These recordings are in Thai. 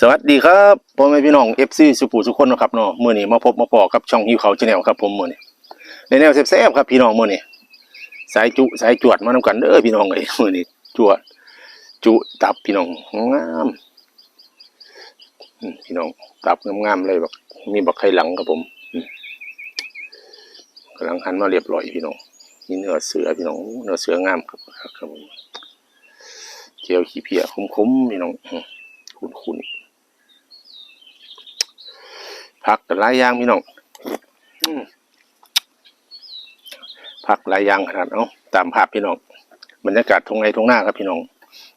สวัสดีครับพ่อแม่พี่น้องเอฟซีสุขุสุขคนนะครับเนาะมื้อนี้มาพบมาปอกับช่องหิวเขาชาแนลครับผมมื้อนี้ในแนวแซ่บๆครับพี่น้องมื้อนี้สายจุสายจวดมานำกันเด้อพี่น้องเอ้ยมื้อนี้จวด จุตับพี่น้องงามพี่น้องตับงามๆเลยแบบมีบักไข่หลังครับผมอืมกำลังหันมาเรียบร้อยพี่น้องมีเนื้อเสือพี่น้องเนื้อเสืองามครับครับผมเจียวขี้เพียคุ้มๆพี่น้องคุ้นๆ ผักหลายอย่างพี่น้องอืมผักหลายอย่างขนาดเอาตามภาพพี่น้องบรรยากาศทงไงทงหน้าครับพี่น้อง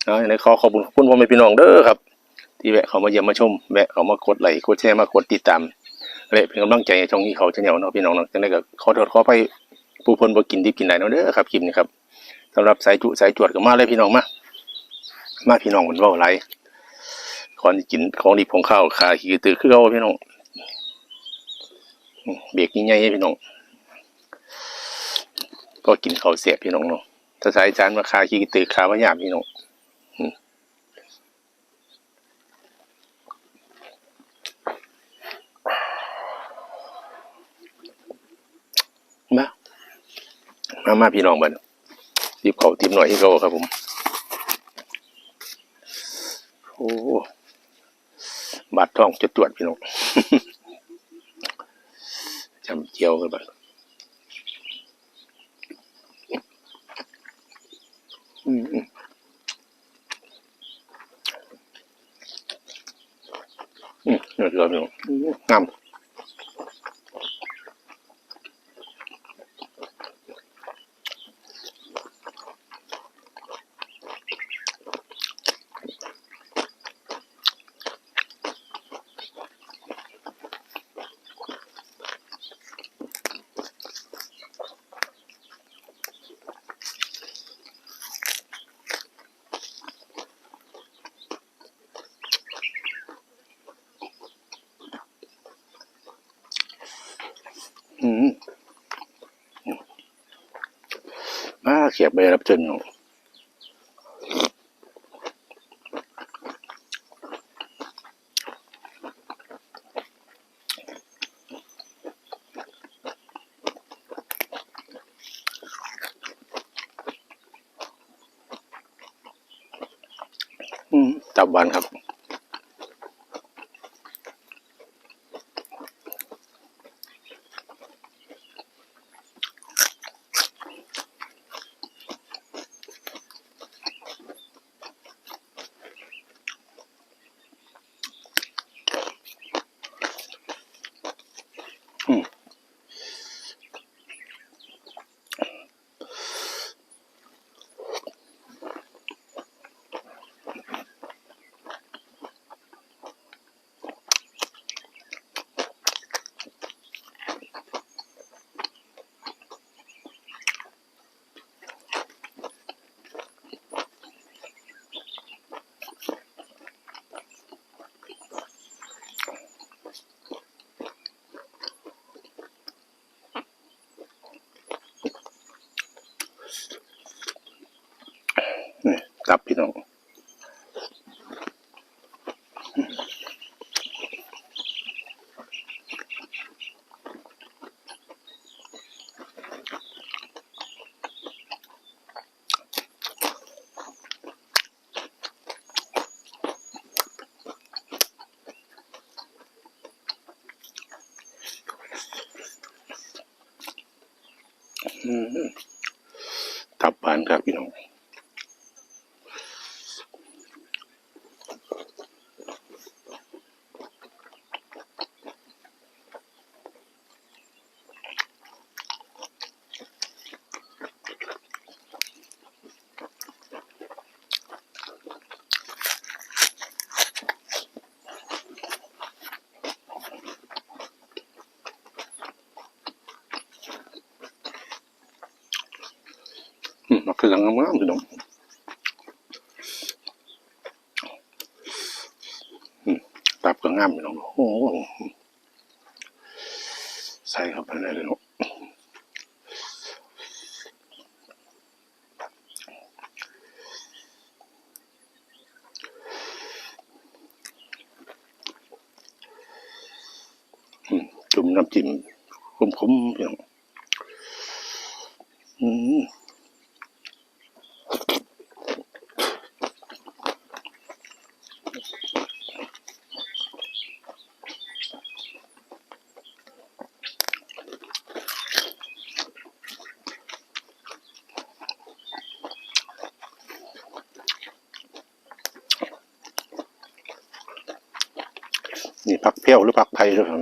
เอาในขอขอบคุณขอบคุณพ่อแม่พี่น้องเด้อครับ ที่แวะเขามาเยี่ยมมาชมแวะเขามากดไลค์กดแชร์มากดติดตามและเป็นกำลังใจให้ช่องนี้เขาชาแนลเนาะพี่น้องเนาะจังได้ก็ขอโทษขอไปผู้เพิ่นบ่กินดิบกินได้เนาะเด้อครับคลิปนี้ครับสำหรับสายจุสายจวดก็มาเลยพี่น้องมามาพี่น้องเหมือนเว้าไรก่อนสิกินของดิบของข้าวขาขี้ตือคือเอาพี่น้อง เบรกใหญ่ๆให้พี่น้องก็กินข้าวเสียบพี่น้องเนาะถ้าสายจานมาคาขี้ตือขาพยามพี่น้องมมามามาพี่น้องบันรีบเขาทีมหน่อยให้เขาครับผมโอ้บาดท้องจะตรวจพี่น้อง จำเจียวกันบ้างอืมอืมอืมเนื้อเสือพี่น้อ อืมามาเขียบไปรับเชิญเนอืมตับหวานครับ อืมนี่ ตับพี่น้องอืมตับหวานครับพี่น้อง มาเครื่องงามๆพี่น้องตับก็งามพี่น้องโอ้ใส่เข้าไปเลยพี่น้องจุ่มน้ำจิ้มคุ้มๆอย่น้อง Mm. นี่ผักเพี้ยวหรือผักไทยด้วยครับ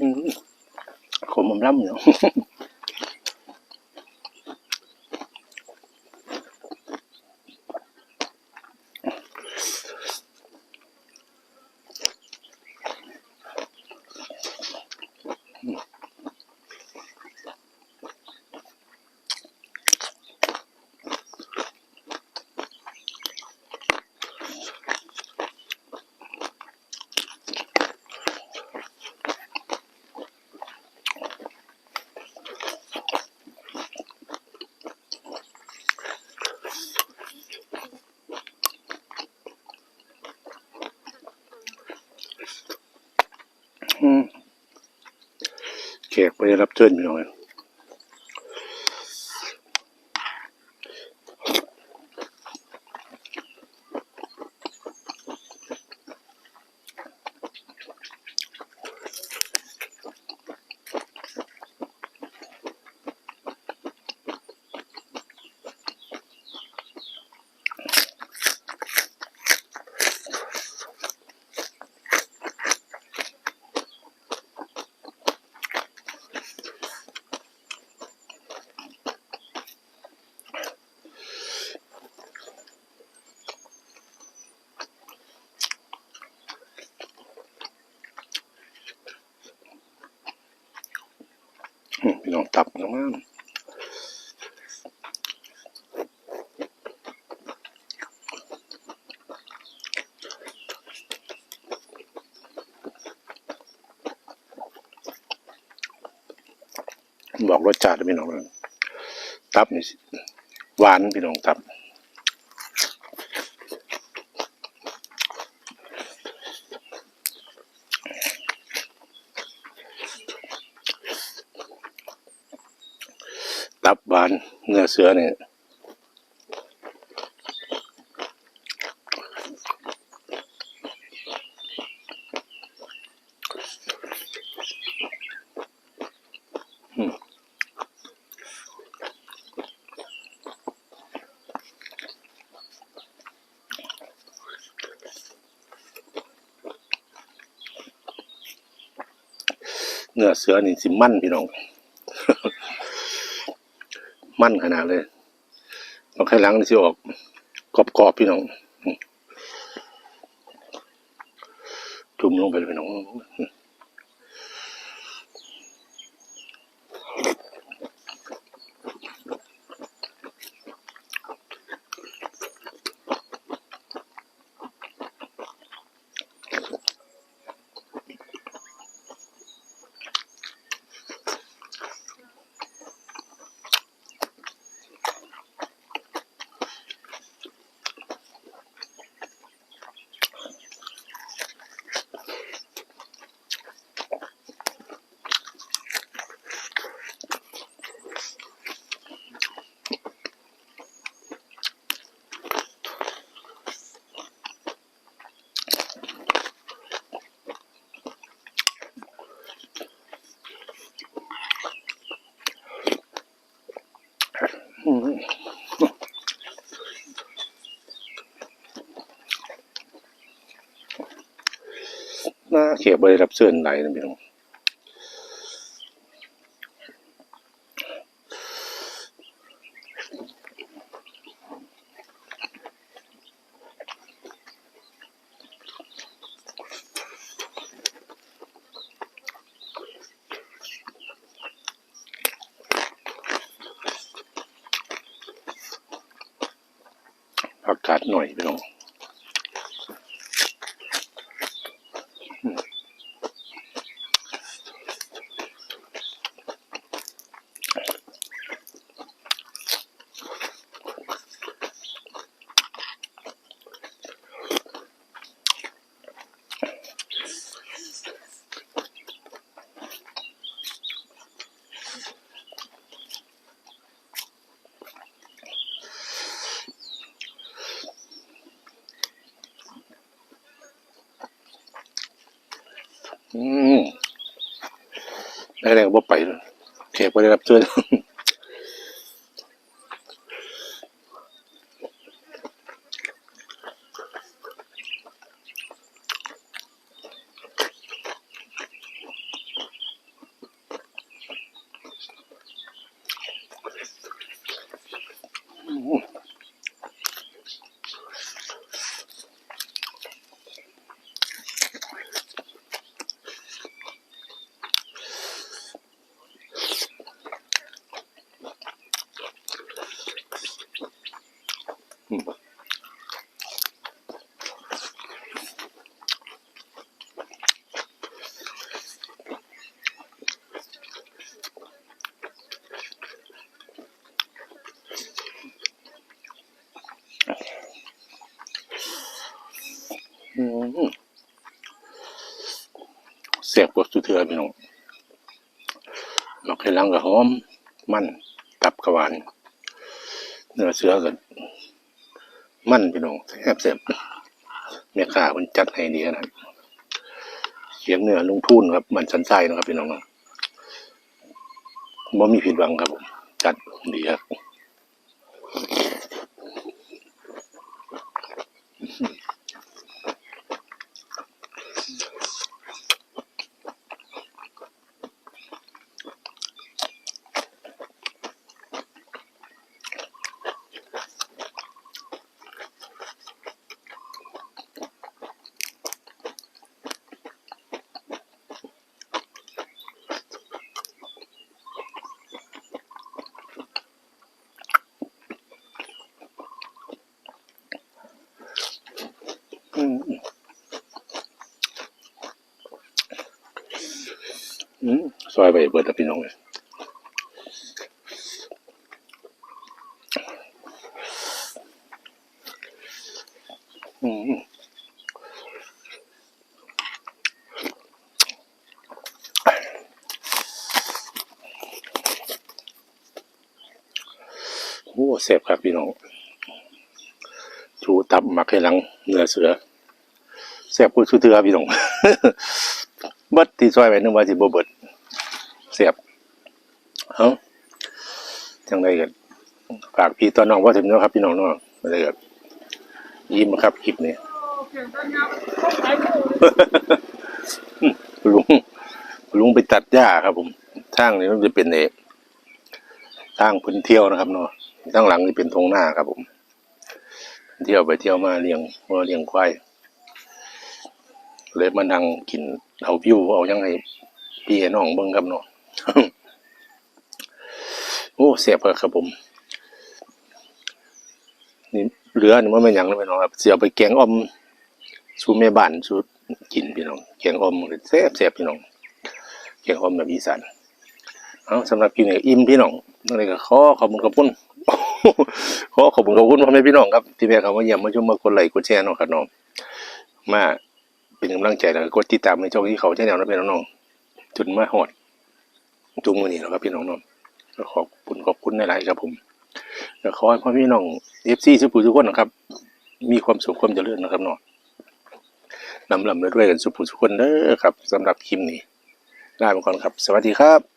อืมขมอมล่ำอยู่แขกไปรับเชิญพี่น้อง ตับน้ำมันบอกรสชาติพี่น้องตับนี่หวานพี่น้องตับานเนื้อเสือเนี่ยเนื้อเสือนี่สิมั่นพี่น้อง มั่นขนาดเลยเราแค่ล้างนี่สิออกกรอบๆพี่น้องจุ่มลงไปเลยพี่น้องอืม น่าเขียบบริรับเสื้อไหนนะพี่น้องผักกาดหน่อยพี่น้อง อืมแรงวก็ได้ก็ไปเลยเขกบ่ได้รับเชื้อ สียบกดสุเทือพี่น้องมักให้ลังกับหอม มันตับกระวานเนื้อเสือกันมันพี่น้องแซ่บแซ่บแม่ค้ามันจัดให้ดีนะครับเขียงเนื้อลุงทุ่นครับมันสันไส้นะครับพี่น้องบ่มีผิดหวังครับผมจัดดีครับอื ซอยไปเบิดแล้วพี่น้องเลยอืมโอ้เสพครับพี่น้องชูตับหมักให้หลังเนื้อเสือแซ่บกูชูเถือพี่น้องเบิดที่ซอยไว้นึกว่าสิบ่เบิด เสียบเอ้าจังไดกันฝากพี่ตอนน้องว่าถึงเนาะครับ พี่น้องเนาะมาเลยครับยิ้มครับคลิปนี้ลุงลุงไปตัดหญ้าครับผมทางนี้มันจะเป็นเอทางพื้นเที่ยวนะครับเนาะทางหลังจะเป็นทงหน้าครับ ผมเที่ยวไปเที่ยวมาเลี้ยงวัวเลี้ยงควายเลยมานั่งกินเอาวิวเอายังไงพี่น้องเบิ่งครับเนาะ โอ้เสียบครับผม นี่เหลือนี่ว่าไม่ยังเลยพี่น้องครับเสียบไปแกงออมสูแม่บ้านสูกินพี่น้องแกงออมแซ่บแซ่บพี่น้องแกงออมแบบอีสานเอาสำหรับกินเนี่ยอิ่มพี่น้องนั่นเลยก็ขอขอบคุณขอบคุณขอขอบคุณขอบคุณพ่อแม่พี่น้องครับที่แม่เขามาเยี่ยมมาชมมากดไลค์กดแชร์เนาะครับน้องมาเป็นกำลังใจแล้วก็กดติดตามในช่องที่เขาแชร์แนวนะพี่น้องๆจนมาหอด จุงมือนี้แล้วครับพี่น้องน้องก็ขอบคุณขอบคุณในหลายครับผมแล้วขอให้พ่อพี่น้องเอฟซีทุกผู้ทุกคนนะครับ มีความสุขความเจริญนะครับเนาะนำลำด้วยกันสุขผู้ทุกคนเด้อครับสำหรับคลิปนี้ลาไปก่อนครับ สวัสดีครับ